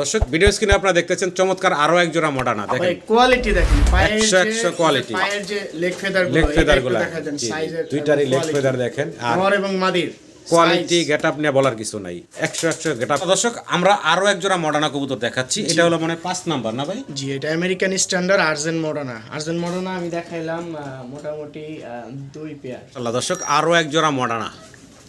দর্শক ভিডিও স্ক্রিনে আপনারা দেখতেছেন চমৎকার আরও এক জোড়া মডানা ভাই দেখেন। কোয়ালিটি দেখেন একশো একশো quality। পায়ের যে লেগ ফেদার লেগ ফেদারগুলা। দুইটারই লেগ ফেদার দেখেন। আর এবং মাদির কোয়ালিটি size। গেট আপ নিয়ে বলার কিছু নাই। একশো একশো গেট আপ দর্শক আমরা আরও এক জোড়া মডানা কবুতর দেখাচ্ছি। এটা হলো মানে পাঁচ নাম্বার না ভাই? জি এটা American standard argent Modena argent Modena আমি দেখাইলাম মোটামুটি দুই পেয়ার আল্লাহ দর্শক আরও এক জোড়া মডানা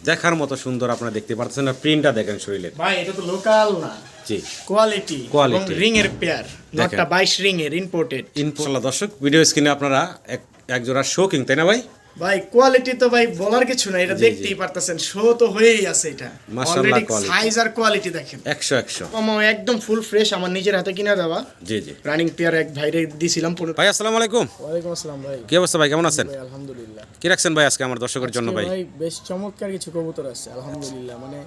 দেখার মতো সুন্দর আপনারা দেখতে পাচ্ছেন আর প্রিন্টটা দেখেন শরীরের। ভাই এটা তো লোকাল না। জি। Quality Quality। রিং এর পেয়ার নটটা 22 রিং এর ইম্পোর্টেড ইনশাল্লাহ দর্শক ভিডিও স্ক্রিনে আপনারা এক এক জোড়া শোকিং তাই না ভাই? ভাই কোয়ালিটি তো ভাই বলার কিছু না এটা দেখতেই পারতেছেন শো তো হয়েই আছে এটা। মাশাআল্লাহ, অলরেডি সাইজ আর কোয়ালিটি দেখেন। একশো একশো। কম একদম ফুল ফ্রেশ আমার নিজের হাতে কিনা দেওয়া। জি জি। রানিং পেয়ার এক ভাইরে দিছিলাম ভাই আসসালামু আলাইকুম। ওয়ালাইকুম আসসালাম ভাই। কি অবস্থা ভাই কেমন আছেন? ভাই আলহামদুলিল্লাহ। কি রাখছেন ভাই আজকে আমার দর্শকের জন্য ভাই? ভাই বেশ চমৎকার কিছু কবুতর আছে আলহামদুলিল্লাহ মানে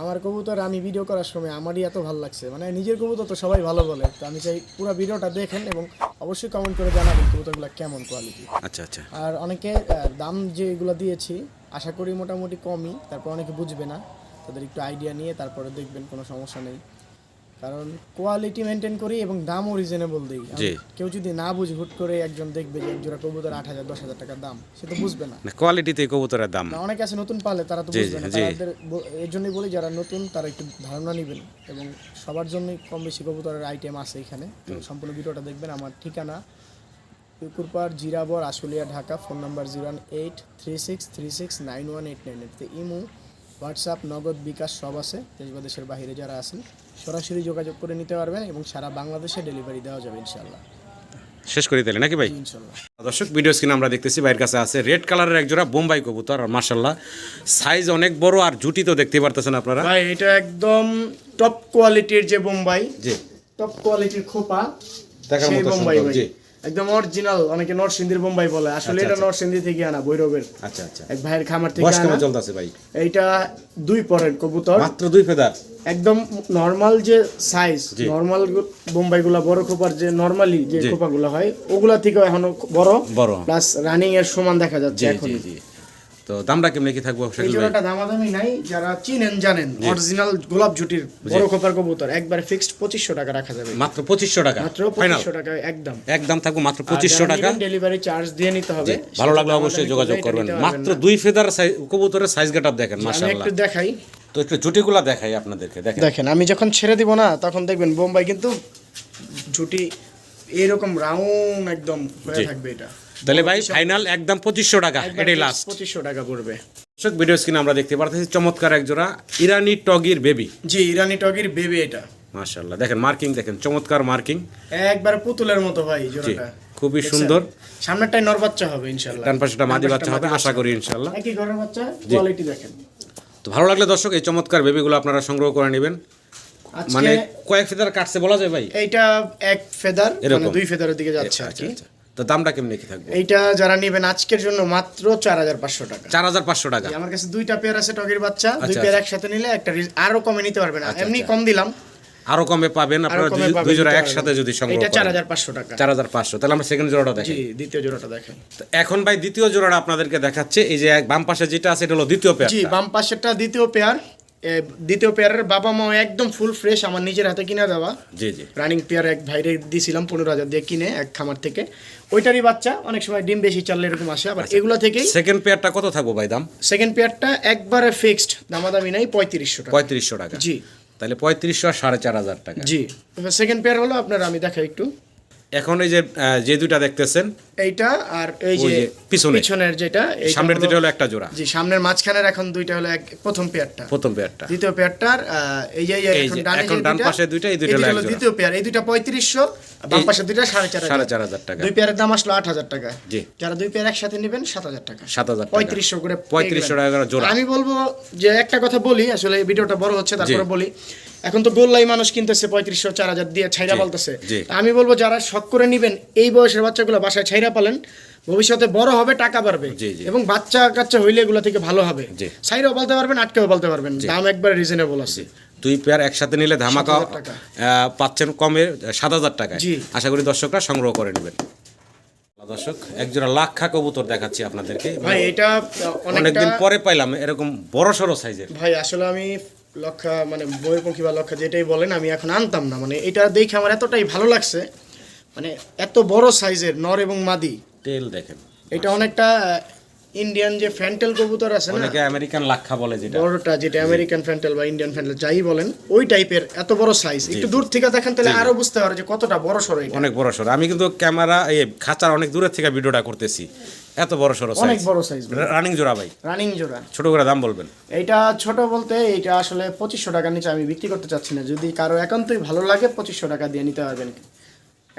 আমার কবুতর আমি ভিডিও করার সময় আমারই এত ভালো লাগছে। মানে নিজের কবুতর তো সবাই ভালো বলে। তো আমি চাই পুরো ভিডিওটা দেখেন এবং অবশ্যই কমেন্ট করে জানাবেন কবুতরগুলো কেমন কোয়ালিটি আচ্ছা আচ্ছা। আর অনেকে দাম যেগুলো দিয়েছি আশা করি মোটামুটি কমই তারপর অনেকে বুঝবে না। তাদের একটু আইডিয়া নিয়ে তারপরে দেখবেন কোনো সমস্যা নেই। কারণ কোয়ালিটি মেনটেন করি এবং দামও রিজনেবল দিই। কেউ যদি না বুঝে হুট করে একজন দেখবে যে এক জোড়া কবুতর আট হাজার দশ হাজার টাকার দাম সে তো বুঝবে না। কোয়ালিটিতে কবুতরের দাম। অনেকে আছে নতুন পালে তারা তো বুঝবে না। তাদের এর জন্যই বলি যারা নতুন তারা একটু ধারণা নেবেন। এবং সবার জন্যই কম বেশি কবুতরের আইটেম আছে এখানে। সম্পূর্ণ ভিডিওটা দেখবেন। আমার ঠিকানা পুকুরপাড় জিরাবর Ashulia Dhaka phone number zero eight three six three six nine one eight nine eight imo WhatsApp Nagad bKash সব আছে। দেশ বা দেশের বাইরে যারা আছেন সরাসরি যোগাযোগ করে নিতে পারবেন এবং সারা বাংলাদেশে ডেলিভারি দেওয়া যাবে ইনশাল্লাহ শেষ করে দিলে নাকি ভাই? ইনশাল্লাহ দর্শক ভিডিও স্ক্রিনে আমরা দেখতেছি ভাইয়ের কাছে আছে রেড কালারের এক জোড়া বোম্বাই কবুতর আর মার্শাল্লাহ সাইজ অনেক বড় আর জুটি তো দেখতে পারতেছেন আপনারা। ভাই এটা একদম টপ কোয়ালিটির যে বোম্বাই জি। টপ কোয়ালিটির খোপা দেখার মতো জি। একদম অরিজিনাল অনেকে নরসিংদীর বোম্বাই বলে। আসলে আচ্ছা, এটা আচ্ছা। নরসিংদী থেকে আনা আচ্ছা আচ্ছা। এক ভাইয়ের খামার থেকে আনা। চলতেছে ভাই। এইটা দুই পরের কবুতর। মাত্র দুই ফেদার একদম নর্মাল যে সাইজ নরমাল নর্মাল বোম্বাই গুলা বড় খোপার যে নরমালি যে খোপা খোপাগুলো হয় ওগুলা থেকে এখনও বড়। বড়। প্লাস রানিং এর সমান দেখা যাচ্ছে এখন। তো দামটা কেমনি কি থাকব এই জোড়াটা দামাদামি নাই যারা চিনেন জানেন। অরিজিনাল গোলাপ জুটির বড় খোপার কবুতর একবার ফিক্সড টাকা রাখা যাবে। মাত্র টাকা। মাত্র টাকা একদম। একদম থাকব মাত্র টাকা। ডেলিভারি চার্জ দিয়ে নিতে হবে ভালো লাগলে অবশ্যই যোগাযোগ করবেন। মাত্র দুই ফেদার কবুতরের সাইজ দেখেন মাশাআল্লাহ। একটু দেখাই। তো একটু জুটিগুলা দেখাই আপনাদেরকে দেখেন। দেখেন আমি যখন ছেড়ে দিব না তখন দেখবেন বোম্বাই কিন্তু ঝুটি এরকম রাউন্ড একদম হয়ে থাকবে এটা। তাহলে ভাই ফাইনাল একদম পঁচিশশো টাকা এটাই লাস্ট পঁচিশশো টাকা পড়বে। দর্শক ভিডিও স্ক্রিনে আমরা দেখতে পারতেছি চমৎকার এক জোড়া ইরানি টগির বেবি জি ইরানি টগির বেবি এটা। মাশাআল্লাহ দেখেন মার্কিং দেখেন চমৎকার মার্কিং একবার পুতুলের মতো ভাই জোড়াটা। খুবই সুন্দর। সামনেরটাই নর বাচ্চা হবে ইনশাআল্লাহ। ডান পাশেটা মাদি বাচ্চা হবে আশা করি ইনশাআল্লাহ। একই ঘরের বাচ্চা কোয়ালিটি দেখেন। তো ভালো লাগলে দর্শক এই চমৎকার বেবিগুলো আপনারা সংগ্রহ করে নেবেন। মানে কয়েক ফেদার কাটছে বলা যায় ভাই? এইটা এক ফেদার এরকম। মানে দুই ফেদারের দিকে যাচ্ছে আর কি। আচ্ছা। তো দামটা কেমনি কি থাকবে? এইটা যারা নেবেন আজকের জন্য মাত্র চার হাজার পাঁচশো টাকা। চার হাজার পাঁচশো টাকা। আমার কাছে দুইটা পেয়ার আছে টগের বাচ্চা। দুই আচ্ছা, পেয়ার আচ্ছা। একসাথে নিলে একটা আরও কমে নিতে পারবেন। আচ্ছা, এমনি আচ্ছা। কম দিলাম। আরও কমে পাবেন আপনারা দুই- জোড়া একসাথে যদি সংগ্রহ করেন। হাজার পাঁচশো টাকা। চার হাজার পাঁচশো। তাহলে আমরা সেকেন্ড জোড়াটা দেখি জি দ্বিতীয় জোড়াটা দেখাই তো এখন ভাই দ্বিতীয় জোড়াটা আপনাদেরকে দেখাচ্ছে। এই যে বাম পাশে যেটা আছে এটা হলো দ্বিতীয় পেয়ার জি বাম পাশেরটা দ্বিতীয় পেয়ার দ্বিতীয় পেয়ারের বাবা মা একদম ফুল ফ্রেশ আমার নিজের হাতে কিনা দেওয়া। জি জি। রানিং পেয়ার এক ভাইরে দিয়েছিলাম পনেরো হাজার দিয়ে কিনে এক খামার থেকে। ওইটারই বাচ্চা অনেক সময় ডিম বেশি চাললে এরকম আসে আবার এগুলো থেকেই সেকেন্ড পেয়ারটা কত থাকব ভাই দাম? সেকেন্ড পেয়ারটা একবারে ফিক্সড দামাদামি নাই পঁয়ত্রিশশো টাকা। পঁয়ত্রিশশো টাকা। জি। তাহলে পঁয়ত্রিশশো আর সাড়ে চার হাজার টাকা। জি। সেকেন্ড পেয়ার হলো আপনার আমি দেখাই একটু। এখন এই যে যে দুইটা দেখতেছেন এইটা আর এই যে পিছনে। পিছনের। যেটা সামনের দুইটা হলো একটা জোড়া। জি সামনের মাঝখানের এখন দুইটা হলো এক প্রথম পেয়ারটা প্রথম পেয়ারটা দ্বিতীয় পেয়ারটার এই যে এখন ডানে পাশে দুইটা, এই দুইটা হলো। দ্বিতীয় পেয়ার এই দুইটা পঁয়ত্রিশশো বাম পাশে দুইটা সাড়ে চার সাড়ে চার হাজার টাকা। দুই পেয়ারের দাম আসলো আট হাজার টাকা। জি। যারা দুই পেয়ার একসাথে নেবেন সাত হাজার টাকা। সাত হাজার পঁয়ত্রিশশো করে পঁয়ত্রিশশো টাকা জোড়া। আমি বলব যে একটা কথা বলি আসলে ভিডিওটা বড় হচ্ছে তারপরে বলি। এখন তো গোল্লাই মানুষ কিনতেছে পঁয়ত্রিশশো চার হাজার দিয়ে ছাইরা পালতেছে। আমি বলব যারা শখ করে নিবেন এই বয়সের বাচ্চাগুলো বাসায় ছাইরা পালেন ভবিষ্যতে বড় হবে টাকা বাড়বে। এবং বাচ্চা কাচ্চা হইলে এগুলো থেকে ভালো হবে। ছাইরাও বলতে পারবেন আটকেও বলতে পারবেন। দাম একবার রিজনেবল আছে। দুই পেয়ার একসাথে নিলে ধামাকা 7,000 টাকা। আহ, পাচ্ছেন কমে সাত হাজার টাকায়। আশা করি দর্শকরা সংগ্রহ করে নেবেন। দর্শক একজোড়া লাক্ষা কবুতর দেখাচ্ছি আপনাদেরকে। ভাই এটা অনেকদিন পরে পাইলাম এরকম বড় সড়ো সাইজের। ভাই আসলে আমি লক্ষা মানে পক্ষী বা লক্ষা যেটাই বলেন আমি এখন আনতাম না। মানে এটা দেখে আমার এতটাই ভালো লাগছে। মানে এত বড় সাইজের নর এবং মাদি। তেল দেখেন। এটা অনেকটা ইন্ডিয়ান যে ফ্যান্টেল কবুতর আছে না? অনেকে আমেরিকান লাক্ষা বলে যেটা। বড়টা যেটা আমেরিকান ফ্যান্টেল বা ইন্ডিয়ান ফ্যান্টেল যাই বলেন ওই টাইপের এত বড় সাইজ একটু দূর থেকে দেখেন তাহলে আরও বুঝতে পারে যে কতটা বড় সরো এটা। অনেক বড় সড়ো আমি কিন্তু ক্যামেরা এই খাঁচার অনেক দূরের থেকে ভিডিওটা করতেছি। এত বড় সড়ো অনেক বড় সাইজ রানিং জোড়া ভাই। রানিং জোড়া। ছোট করে দাম বলবেন। এটা ছোট বলতে এটা আসলে পঁচিশশো টাকার নিচে আমি বিক্রি করতে চাচ্ছি না। যদি কারও একান্তই ভালো লাগে পঁচিশশো টাকা দিয়ে নিতে পারবেন।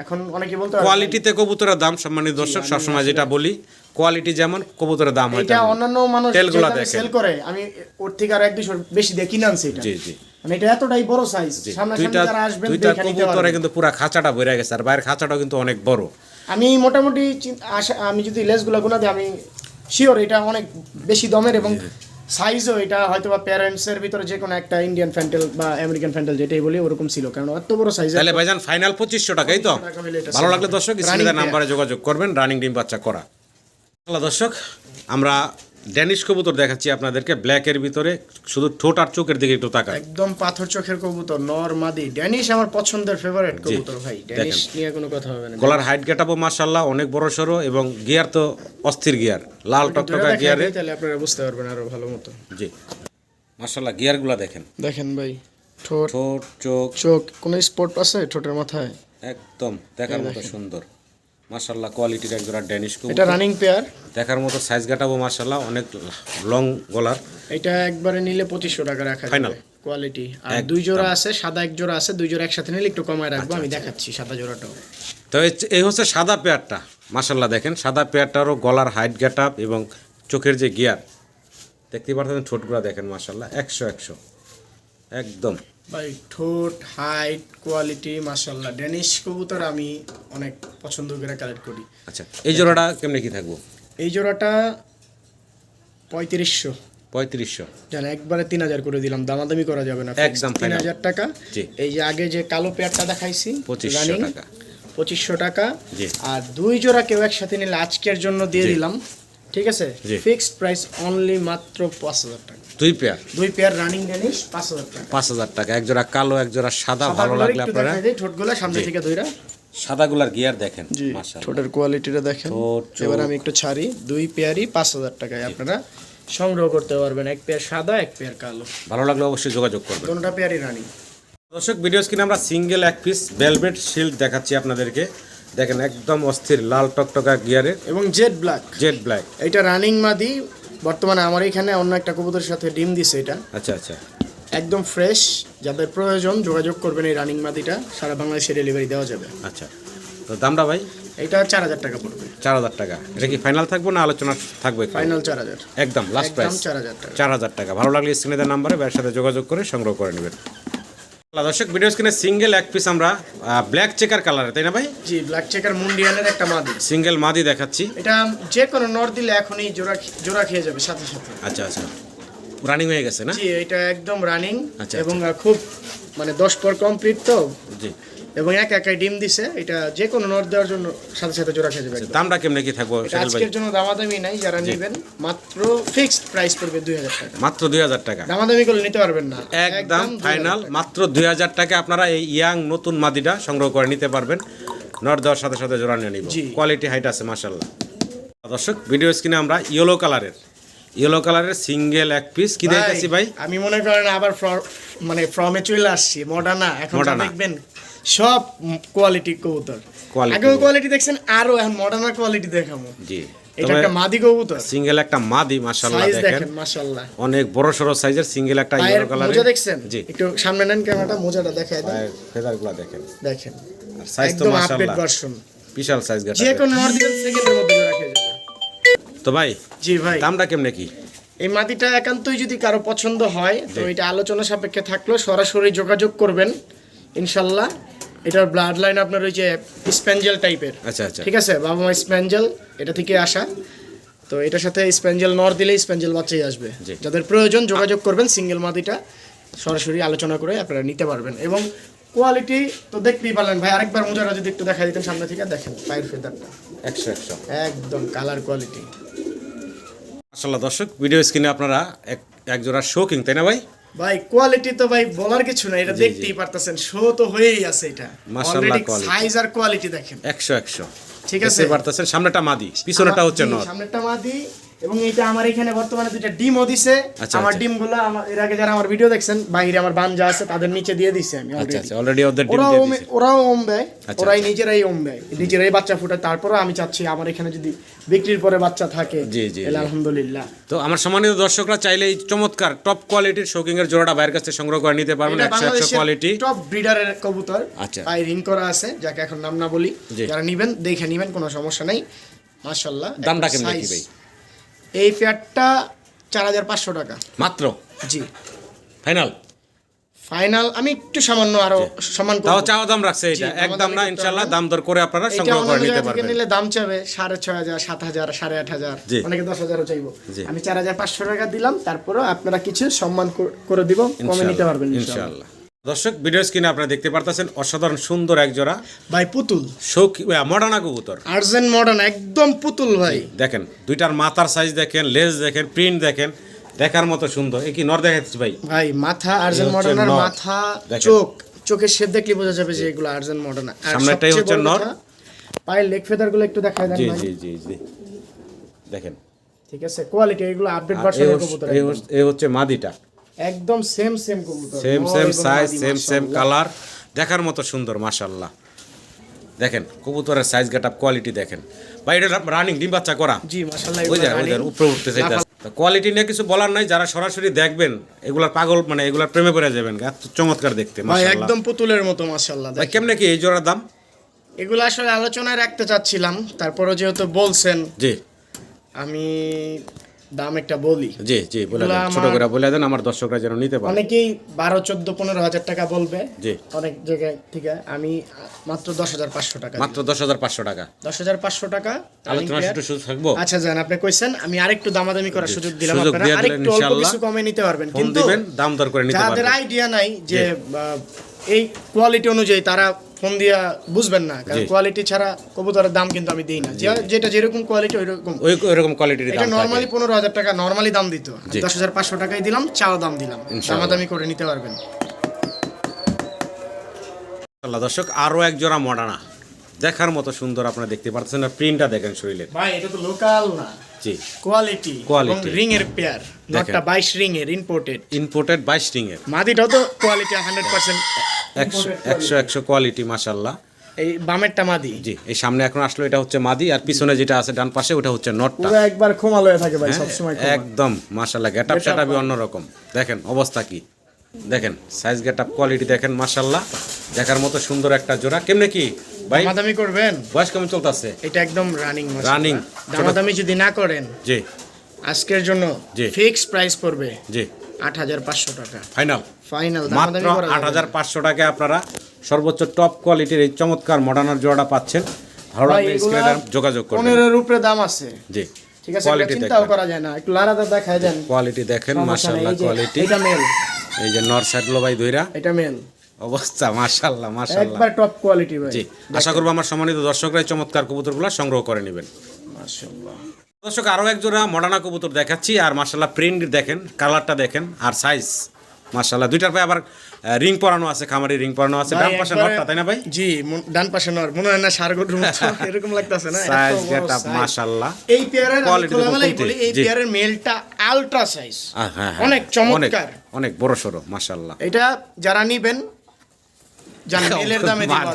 এখন অনেকে বলতে কোয়ালিটিতে কবুতরের দাম সম্মানিত দর্শক সবসময় যেটা বলি কোয়ালিটি যেমন কবুতরের দাম হয় এটা অন্যান্য মানুষ তেলগুলা। সেল করে আমি ওর থেকে আর এক দুশো বেশি আনছি এটা জি জি। মানে এটা এতটাই বড় সাইজ। সামনাসামনি যারা আসবেন দুইটা দেখে কবুতরে কিন্তু পুরা খাঁচাটা ভরে গেছে আর বাইরের খাঁচাটাও কিন্তু অনেক বড়। আমি মোটামুটি আমি যদি লেসগুলো গুনা দিই আমি শিওর এটা অনেক বেশি দমের এবং সাইজও এটা হয়তো বা প্যারেন্টসের ভিতরে যে কোনো একটা ইন্ডিয়ান ফ্যান্টেল বা আমেরিকান ফ্যান্টেল যেটাই বলি ওরকম ছিল। কারণ এত বড় সাইজ তাহলে ভাইজান ফাইনাল পঁচিশশো টাকাই তো? ভালো লাগলে দর্শক pair। নাম্বারে যোগাযোগ করবেন রানিং ডিম বাচ্চা করা। দর্শক আমরা ড্যানিশ কবুতর দেখাচ্ছি আপনাদেরকে ব্ল্যাকের ভিতরে শুধু ঠোঁট আর চোখের দিকে একটু তাকান। একদম পাথর চোখের কবুতর নর মাদি ড্যানিশ আমার পছন্দের ফেভারিট কবুতর ভাই ড্যানিশ নিয়ে কোনো কথা হবে না। গলার হাইট গেটাবো মার্শাল্লাহ অনেক বড় সরো এবং গিয়ার তো অস্থির গিয়ার লাল টকটকা গিয়ারে তাহলে আপনারা বুঝতে পারবেন আরও ভালো মতো। জি মার্শাল্লাহ গিয়ারগুলো দেখেন। দেখেন ভাই ঠোঁট ঠোঁট চোখ। চোখ কোনো স্পট আছে ঠোঁটের মাথায়? একদম দেখার মতো সুন্দর। মার্শাল্লাহ কোয়ালিটির একজোড়া ড্যানিশ এটা রানিং পেয়ার দেখার মতো সাইজ গাটাবো মার্শাল্লাহ অনেক লং গলার। এটা একবারে নিলে পঁচিশশো টাকা রাখা. যাবে। কোয়ালিটি আর দুই জোড়া আছে সাদা এক জোড়া আছে দুই জোড়া একসাথে নিলে একটু কমায় রাখব আচ্ছা, আমি দেখাচ্ছি সাদা জোড়াটাও। তো এই- হচ্ছে সাদা পেয়ারটা মার্শাল্লাহ দেখেন সাদা পেয়ারটারও গলার হাইট গেট এবং চোখের যে গিয়ার দেখতে পারতেন ঠোঁটগুলো দেখেন মার্শাল্লাহ একশো একশো। একদম। ভাই ঠোঁট হাইট কোয়ালিটি মাশাল্লাহ ড্যানিশ কবুতর আমি অনেক পছন্দ করে কালেক্ট করি। আচ্ছা এই জোড়াটা কেমনে কি থাকব? এই জোড়াটা পঁয়ত্রিশশো। পঁয়ত্রিশশো। জান একবারে তিন হাজার করে দিলাম দামাদামি করা যাবে না। একদম তিন হাজার টাকা। এই যে আগে যে কালো পেয়ারটা দেখাইছি 2500 running, টাকা। পঁচিশশো টাকা। আর দুই জোড়া কেউ একসাথে নিলে আজকের জন্য দিয়ে দিলাম ঠিক আছে? ফিক্সড প্রাইস অনলি মাত্র পাঁচ হাজার টাকা। দুই পেয়ার। দুই পেয়ার রানিং ডেনিশ পাঁচ হাজার টাকা। পাঁচ হাজার টাকা। এক জোড়া কালো এক জোড়া সাদা ভালো লাগলে আপনারা ঠোঁটগুলো সামনে থেকে ধইরা। সাদাগুলার গিয়ার দেখেন ঠোঁটের কোয়ালিটিটা দেখেন। এবার আমি একটু ছাড়ি দুই পেয়ারই পাঁচ হাজার টাকায় আপনারা সংগ্রহ করতে পারবেন। এক পেয়ার সাদা এক পেয়ার কালো। ভালো লাগলে অবশ্যই যোগাযোগ করবেন। দুটোটা পেয়ারই রানিং দর্শক ভিডিও স্ক্রিনে আমরা সিঙ্গেল এক পিস ভেলভেট শিল্ড দেখাচ্ছি আপনাদেরকে। দেখেন একদম অস্থির লাল টকটকা গিয়ারের এবং জেড ব্ল্যাক জেড ব্ল্যাক এটা রানিং মাদি বর্তমানে আমার এখানে অন্য একটা কবুতরের সাথে ডিম দিছে এটা। আচ্ছা আচ্ছা। একদম ফ্রেশ যাদের প্রয়োজন যোগাযোগ করবেন এই রানিং মাদিটা সারা বাংলাদেশে ডেলিভারি দেওয়া যাবে। আচ্ছা। তো দামটা ভাই? এটা চার হাজার টাকা পড়বে। চার হাজার টাকা। এটা কি ফাইনাল থাকব না আলোচনা থাকবে ফাইনাল চার হাজার। একদম লাস্ট প্রাইস চার হাজার টাকা। চার হাজার টাকা। ভালো লাগলে স্ক্রিনে দেওয়ার নাম্বারে ব্যয়ের সাথে যোগাযোগ করে সংগ্রহ করে নেবেন। দর্শক ভিডিও স্ক্রিনে সিঙ্গেল এক পিস আমরা ব্ল্যাক চেকার কালারে তাই না ভাই? জি ব্ল্যাক চেকার মুন্ডিয়ানের একটা মাদি। সিঙ্গেল মাদি দেখাচ্ছি। এটা যে কোনো নর দিলে এখনই জোড়া জোড়া খেয়ে যাবে সাথে সাথে। আচ্ছা আচ্ছা। রানিং হয়ে গেছে না? জি এটা একদম রানিং আচ্ছা, এবং খুব মানে দশ পর কমপ্লিট তো। জি। এবং এক একাই ডিম দিছে এটা যে কোনো নর দেওয়ার জন্য সাথে সাথে জোড়া খেয়ে যাবে দামটা কেমনে কি থাকব? আজকের জন্য দামাদামি নাই যারা নেবেন মাত্র ফিক্সড প্রাইস পড়বে দুই হাজার টাকা। মাত্র দুই হাজার টাকা। দামাদামি করলে নিতে পারবেন না। একদম ফাইনাল মাত্র দুই হাজার টাকা আপনারা এই ইয়াং নতুন মাদিটা সংগ্রহ করে নিতে পারবেন। নট দেওয়ার সাথে সাথে জোড়া নিয়ে নিব। কোয়ালিটি হাইট আছে মাসাল্লাহ দর্শক ভিডিও স্ক্রিনে আমরা ইয়েলো কালারের ইয়েলো কালারের সিঙ্গেল এক পিস কি দেখতেছি ভাই? আমি মনে করেন আবার মানে ফ্রমে চলে আসছি মডার্না এখন দেখবেন সব কোয়ালিটি কবুতর। আগেও কোয়ালিটি দেখছেন আরও এখন মডার্না কোয়ালিটি দেখাবো। জি। এটা একটা মাদি কবুতর। সিঙ্গেল একটা মাদি মাসাল্লাহ সাইজ দেখেন। দেখেন মাশাআল্লাহ। অনেক বড় সড়ো সাইজের সিঙ্গেল একটা ইয়েলো কালারের মোজা দেখছেন? জি। একটু সামনে নেন ক্যামেরাটা মোজাটা দেখায় দেন। ফেদারগুলো দেখেন। দেখেন। আর সাইজ তো একদম ভার্সন বিশাল সাইজ গাটা যে কোনো নর সেকেন্ডের মধ্যে রাখা যাবে তো ভাই জি ভাই। দামটা কেমনে কি? এই মাটিটা একান্তই যদি কারও পছন্দ হয় তো এটা আলোচনা সাপেক্ষে থাকলেও সরাসরি যোগাযোগ করবেন ইনশাল্লাহ এটার ব্লাড লাইন আপনার ওই যে স্প্যাঞ্জেল টাইপের আচ্ছা আচ্ছা। ঠিক আছে? বাবা মা স্প্যাঞ্জেল এটা থেকে আসা। তো এটার সাথে স্প্যাঞ্জেল নর দিলে স্প্যাঞ্জেল বাচ্চাই আসবে। যাদের প্রয়োজন যোগাযোগ করবেন সিঙ্গেল মাদিটা সরাসরি আলোচনা করে আপনারা নিতে পারবেন। এবং কোয়ালিটি তো দেখতেই পারলেন ভাই আরেকবার মোজারা যদি একটু দেখা দিতেন সামনে থেকে দেখেন পায়ের ফেদারটা একশো একশো। একদম কালার কোয়ালিটি মাসাল্লাহ দর্শক ভিডিও স্ক্রিনে আপনারা এক এক জোড়া শোকিং তাই না ভাই? ভাই কোয়ালিটি তো ভাই বলার কিছু না এটা। দেখতেই পারতেছেন শো তো হয়েই আছে এটা। মাশাআল্লাহ অলরেডি সাইজ আর কোয়ালিটি দেখেন। 100 100 ঠিক আছে। পারতাছেন সামনেটা মাদি পিছনেটা হচ্ছে নট সামনেটা মাদি এবং এটা আমার এখানে বর্তমানে দুইটা ডিমও দিছে। আচ্ছা, আমার আচ্ছা। ডিমগুলো আমার এর আগে যারা আমার ভিডিও দেখছেন বাইরে আমার বানজা আছে তাদের নিচে দিয়ে দিছে আমি আচ্ছা আচ্ছা অলরেডি ওদের ডিম দিয়ে দিছে। ওরাও ওম দেয় ওরাই। নিজেরাই ওম দেয়। নিজেরাই বাচ্চা ফুটায় তারপরে আমি চাচ্ছি আমার এখানে যদি বিক্রির পরে বাচ্চা থাকে জি, জি, আলহামদুলিল্লাহ। তো আমার সম্মানিত দর্শকরা চাইলে এই চমৎকার টপ কোয়ালিটির শৌকিং এর জোড়াটা বাইরের কাছে সংগ্রহ করে নিতে পারবেন এটা একশো একশো বাংলাদেশের কোয়ালিটি টপ ব্রিডারের কবুতর আচ্ছা। পায়ে রিং করা আছে যাকে এখন নাম না বলি। যারা নিবেন দেখে নিবেন কোনো সমস্যা নাই। মাশাল্লাহ দামটা কেমন কি ভাই? এই পেয়ারটা চার হাজার পাঁচশো টাকা। মাত্র? জি। ফাইনাল? ফাইনাল আমি একটু সামান্য আরও সমান তাও চাওয়া দাম রাখছে এটা। একদম না হবে। দাম দর করে আপনারা সংগ্রহ করে নিতে পারবেন। নিলে দাম চাবে সাড়ে ছয় হাজার সাত হাজার সাড়ে আট হাজার। জি। অনেকে দশ হাজারও চাইব। আমি চার হাজার পাঁচশো টাকা দিলাম তারপরেও আপনারা কিছু সম্মান করে দিব কমে নিতে পারবেন ইনশাআল্লাহ। দর্শক ভিডিও স্ক্রিনে আপনারা দেখতে পারতেছেন অসাধারণ সুন্দর এক জোড়া। ভাই পুতুল। শৌক মডার্না কবুতর? আর্জেন্ট মডার্ন একদম পুতুল ভাই। দেখেন দুইটার মাথার সাইজ দেখেন লেজ দেখেন প্রিন্ট দেখেন দেখার মতো সুন্দর। এ কি নর দেখাচ্ছি ভাই? ভাই মাথা আর্জেন্ট মডার্নের মাথা চোখ। চোখের শেপ দেখলে বোঝা যাবে যে এগুলো আর্জেন্ট মডার্ন সবচেয়ে হচ্ছে নর। পায়ের লেগ ফেদারগুলো একটু দেখায় দেন জি জি জি জি। দেখেন। ঠিক আছে কোয়ালিটি এগুলো আপডেট ভার্সনের কবুতর এ একদম। হচ্ছে- এ হচ্ছে মাদিটা। একদম সেম সেম কবুতর। Same same size same same colour দেখার মতো সুন্দর মাশাল্লাহ দেখেন কবুতরের সাইজ গেট আপ কোয়ালিটি দেখেন। ভাই এটা রানিং ডিম বাচ্চা করা। জি মাশাআল্লাহ। উপরে উঠতে চাইতে কোয়ালিটি নিয়ে কিছু বলার নাই যারা সরাসরি দেখবেন এগুলার পাগল মানে এগুলার প্রেমে পড়ে যাবেন এত চমৎকার দেখতে ভাই একদম পুতুলের মতো মাশাআল্লাহ ভাই কেমনে কি এই জোড়ার দাম? এগুলো আসলে আলোচনায় রাখতে চাচ্ছিলাম তারপরে যেহেতু বলছেন জি। আমি দাম একটা বলি। জি জি বলে দেন ছোট করে বলে দেন আমার দর্শকরা যেন নিতে পারে। অনেকেই বারো চোদ্দ পনেরো হাজার টাকা বলবে। জি। অনেক জায়গায় থেকে আমি মাত্র দশ হাজার পাঁচশো টাকা মাত্র দশ হাজার পাঁচশো টাকা। দশ হাজার পাঁচশো টাকা আলোচনা একটু সুযোগ থাকব? আচ্ছা জান আপনি কইছেন আমি আরেকটু দামাদামি করার সুযোগ দিলাম আপনারা। আরেকটু অল্প ইনশাআল্লাহ। কিছু কমে নিতে পারবেন কিন্তু দাম দর করে নিতে যাদের আইডিয়া নাই যে এই কোয়ালিটি অনুযায়ী তারা ফোন দিয়া বুঝবেন না। কারণ কোয়ালিটি ছাড়া কবুতরের দাম কিন্তু আমি দিই না। যেটা যেরকম কোয়ালিটি ওই রকম ওই ওইরকম কোয়ালিটির এটা দাম নর্মালি থাকে। পনেরো হাজার টাকা নর্মালি দাম দিত। জি। দশ হাজার পাঁচশো টাকাই দিলাম চাও দাম দিলাম। দামাদামি করে নিতে পারবেন। আল্লাহ দর্শক আরও এক জোড়া মডানা। দেখার মতো সুন্দর আপনারা দেখতে পাচ্ছেন না প্রিন্টটা দেখেন শরীরে ভাই এটা তো লোকাল না। জি। Quality Quality। রিং এর পেয়ার নটটা বাইশ রিং এর ইম্পোর্টেড ইম্পোর্টেড বাইশ রিং এর মাদিটাও তো কোয়ালিটি হান্ড্রেড পার্সেন্ট একশো একশো একশো কোয়ালিটি মাসাল্লাহ এই বামেরটা মাদি। জি এই সামনে এখন আসলো এটা হচ্ছে মাদি আর পিছনে যেটা আছে ডান পাশে ওটা হচ্ছে নটটা। পুরো একবার খোমাল হয়ে থাকে ভাই হ্যাঁ, সবসময় একদম মাশাল্লাহ গেট আপ Get up সেটাবি ভাই। অন্যরকম। দেখেন অবস্থা কি? দেখেন সাইজ গেট আপ কোয়ালিটি দেখেন মাশাল্লাহ দেখার মতো সুন্দর একটা জোড়া। কেমনে কি? ভাই দামাদামি করবেন? বয়স কেমন চলতেছে? এটা একদম রানিং Running। দামাদামি যদি না করেন জি। আজকের জন্য জি। ফিক্স প্রাইস পড়বে জি। আট হাজার পাঁচশো টাকা। ফাইনাল ফাইনাল মাত্র আট হাজার পাঁচশো টাকায় আপনারা সর্বোচ্চ টপ কোয়ালিটির এই চমৎকার মডার্নার জোড়াটা পাচ্ছেন। ভালো যোগাযোগ করবেন। পনেরোর উপরে দাম আছে। জি। ঠিক আছে কোয়ালিটি চিন্তাও দেখেন করা যায় না। একটু লারাদা দেখায় দেন। কোয়ালিটি দেখেন এই যে- কোয়ালিটি এটা মেল এই যে নর সাইডলো ভাই ধইরা এটা মেল অবস্থা মাশাল্লাহ মাশাল্লাহ একবার টপ কোয়ালিটি ভাই। জি আশা করব আমার সম্মানিত দর্শকরা এই চমৎকার কবুতরগুলো সংগ্রহ করে নেবেন। মাশাআল্লাহ। দর্শক আরও এক জোড়া মডার্না কবুতর দেখাচ্ছি আর মার্শাল্লাহ প্রিন্ট দেখেন কালারটা দেখেন আর সাইজ মার্শাল্লাহ দুইটার পায়ে আবার রিং পরানো আছে খামারি রিং পরানো আছে। ডান পাশে নটটা তাই না ভাই? জি ডান পাশে নর। মনে হয় না সারগোট রুম এরকম লাগতেছে না? Size get up. মাশাল্লাহ এই পেয়ারের কোনটি? বলি এই পেয়ারের মেলটা আলট্রা সাইজ হ্যাঁ হ্যাঁ। অনেক চমৎকার। অনেক বড় সড়ো মাশাল্লাহ এটা যারা নিবেন জানেন দামে মা-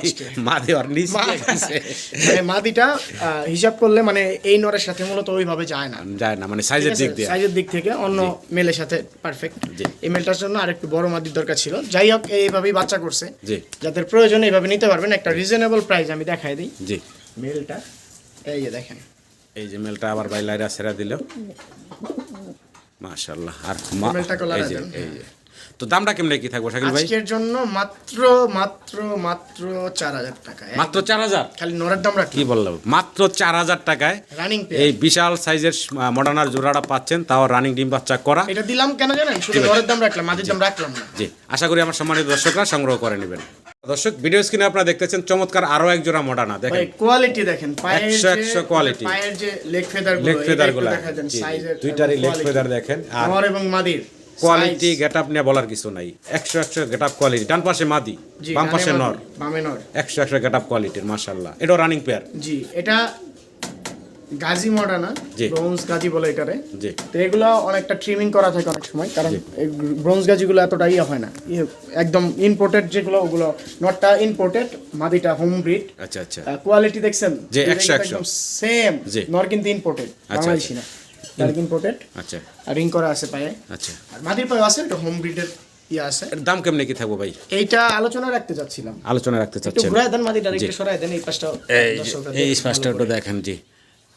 মানে মাদিটা হিসাব করলে মানে এই নরের সাথে মূলত ওইভাবে যায় না। যায় না মানে সাইজের দিক দিয়ে। সাইজের দিক থেকে অন্য মেলের সাথে পারফেক্ট এই মেলটার জন্য আরেকটু বড় মাদির দরকার ছিল। যাই হোক এইভাবেই বাচ্চা করছে। যাদের প্রয়োজন এইভাবে নিতে পারবেন। একটা রিজনেবল প্রাইস আমি দেখাই দিই। জি। মেলটা এই যে দেখেন। এই যে মেলটা আবার বাইলাইরা সেরা দিল। মাশাল্লাহ আর মেলটা এই যে এই যে। তো দামটা কেমনে কি থাকব শাকিল ভাই? আজকের জন্য মাত্র মাত্র মাত্র চার হাজার টাকা মাত্র চার হাজার? খালি নরের দাম রাখি কি বললাম? মাত্র চার হাজার টাকায় রানিং এই বিশাল সাইজের মডার্নার জোড়াটা পাচ্ছেন তাও রানিং ডিম বাচ্চা করা। এটা দিলাম কেন জানেন? শুধু নরের দাম রাখলাম মাদির দাম রাখলাম না। জি। আশা করি আমার সম্মানিত দর্শকরা সংগ্রহ করে নেবেন। দর্শক ভিডিও স্ক্রিনে আপনারা দেখতেছেন চমৎকার আরও এক জোড়া মডার্না ভাই দেখেন। কোয়ালিটি দেখেন পায়ের একশো যে- একশো quality। পায়ের যে লেগ ফেদার লেগ ফেদারগুলা। দেখা দেন জি, জি। সাইজের দুইটারই লেগ ফেদার দেখেন। আর এবং মাদির। কোয়ালিটি গেট আপ নিয়ে বলার কিছু নাই। একশো একশো গেট আপ কোয়ালিটি ডান পাশে মাদি বাম পাশে নর। বামে নর। একশো একশো গেট আপ কোয়ালিটির মাশাল্লাহ এটাও রানিং পেয়ার জি এটা গাজি মডার্না জি। ব্রোঞ্জ গাজি বলে এটারে। জি। তো এগুলো অনেকটা ট্রিমিং করা থাকে অনেক সময় কারণ ব্রোঞ্জ গাজিগুলো এতটা ইয়ে হয় না। ইয়ে একদম ইম্পোর্টেড যেগুলো ওগুলো নটটা ইম্পোর্টেড মাদিটা হোম ব্রিড আচ্ছা আচ্ছা। কোয়ালিটি দেখছেন? যে দুইটা 100 একদম সেম। নর কিন্তু ইম্পোর্টেড বাংলাদেশি না। ডাইরেক্ট ইম্পোর্টেড আচ্ছা। রিং করা আছে পায়ে। আচ্ছা। আর মাদির পায়ে আছে এটা হোম ব্রিডের ইয়ে আছে। এর দাম কেমনে কি থাকব ভাই? এইটা আলোচনা রাখতে চাচ্ছিলাম। আলোচনা রাখতে একটু চাচ্ছেন। ঘুরাই দেন একটু সরাই দেন এই পাশটা এই ভালো একটু দেখেন জি।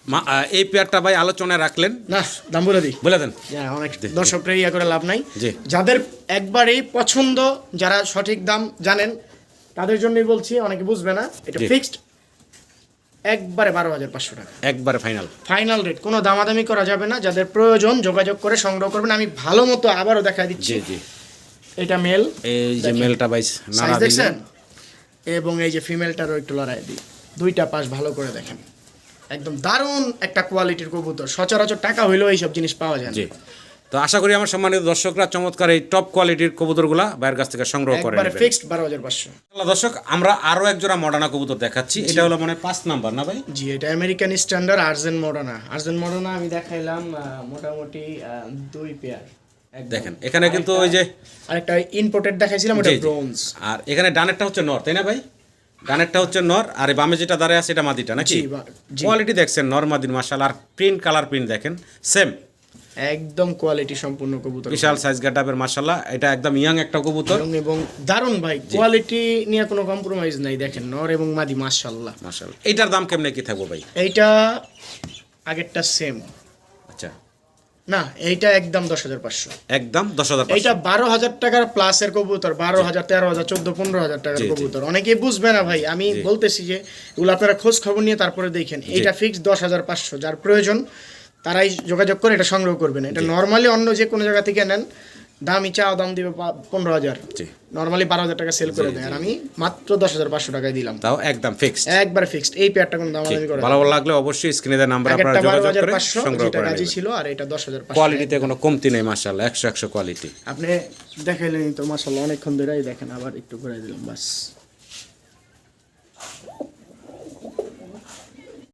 মা এই পেয়ারটা ভাই আলোচনায় রাখলেন। না দাম বলে দিই। বলে দেন। হ্যাঁ, অনেক দর্শকরা ইয়া করে লাভ নাই। যাদের একবারেই পছন্দ যারা সঠিক দাম জানেন তাদের জন্যই বলছি অনেকে বুঝবে না এটা ফিক্সড একবারে বারো হাজার পাঁচশো টাকা। একবারে ফাইনাল। Final rate. কোনো দামাদামি করা যাবে না। যাদের প্রয়োজন যোগাযোগ করে সংগ্রহ করবেন। আমি ভালো মতো আবারও দেখা দিচ্ছি। জি এটা মেল। এই যে মেলটা নাড়া দেখছেন? এবং এই যে ফিমেলটারও একটু লড়াই দিই। দুইটা পাশ ভালো করে দেখেন। একদম দারুণ একটা কোয়ালিটির কবুতর। সচরাচর টাকা হইলেও এইসব জিনিস পাওয়া যায় তো আশা করি আমার সম্মানিত দর্শকরা চমৎকার এই টপ কোয়ালিটির কবুতরগুলা বাইরের কাছ থেকে সংগ্রহ করে ফিক্সড বারো হাজার পাঁচশো। দর্শক আমরা আরও এক জোড়া মডার্না কবুতর দেখাচ্ছি। এটা হলো মানে পাঁচ নাম্বার না ভাই? জি এটা American standard argent Modena argent Modena আমি দেখাইলাম মোটামুটি দুই পেয়ার দেখেন এখানে কিন্তু ওই যে আরেকটা ইম্পোর্টেড দেখাইছিলাম ওটা। ব্রোঞ্জ আর এখানে ডানেরটা হচ্ছে নর তাই না ভাই? ডানেরটা হচ্ছে নর আর বামে যেটা দাঁড়ায় আছে এটা মাদিটা নাকি। কোয়ালিটি দেখছেন নর মাদির মার্শাল আর প্রিন্ট কালার প্রিন্ট দেখেন সেম একদম কোয়ালিটি সম্পূর্ণ কবুতর। বিশাল সাইজ গেটাপের মার্শাল্লাহ এটা একদম ইয়াং একটা কবুতর। এবং দারুণ ভাই কোয়ালিটি নিয়ে কোনো কম্প্রোমাইজ নাই দেখেন নর এবং মাদি মাশাল্লাহ মার্শাল এটার দাম কেমনে কি থাকব ভাই? এইটা আগেরটা সেম আচ্ছা। না এইটা একদম দশ হাজার পাঁচশো। একদম দশ হাজার এইটা বারো হাজার টাকার প্লাসের কবুতর বারো হাজার তেরো হাজার চোদ্দ পনেরো হাজার টাকার। কবুতর। অনেকে বুঝবে না ভাই আমি বলতেছি যে এগুলো আপনারা খোঁজ খবর নিয়ে তারপরে দেখেন। এইটা ফিক্স দশ হাজার পাঁচশো যার প্রয়োজন তারাই যোগাযোগ করে এটা সংগ্রহ করবেন এটা নর্মালি অন্য যে কোনো জায়গা থেকে নেন দামি চা দাম দিবে পনেরো হাজার। নর্মালি বারো হাজার টাকা সেল করে দেয়। আর আমি মাত্র দশ হাজার পাঁচশো টাকায় দিলাম। তাও একদম ফিক্সড একবার ফিক্সড এই পেয়ারটা কোনো দাম আমি করে ভালো ভালো লাগলে অবশ্যই স্ক্রিনে দেওয়া নাম্বার আপনারা যোগাযোগ করে সংগ্রহ করে নেবেন। ছিল আর এটা দশ হাজার কোয়ালিটিতে কোনো কমতি নেই মার্শাল্লাহ একশো একশো কোয়ালিটি আপনি দেখাইলেন তো মাসাল্লাহ অনেকক্ষণ ধরেই দেখেন আবার একটু ঘুরাই দিলাম বাস।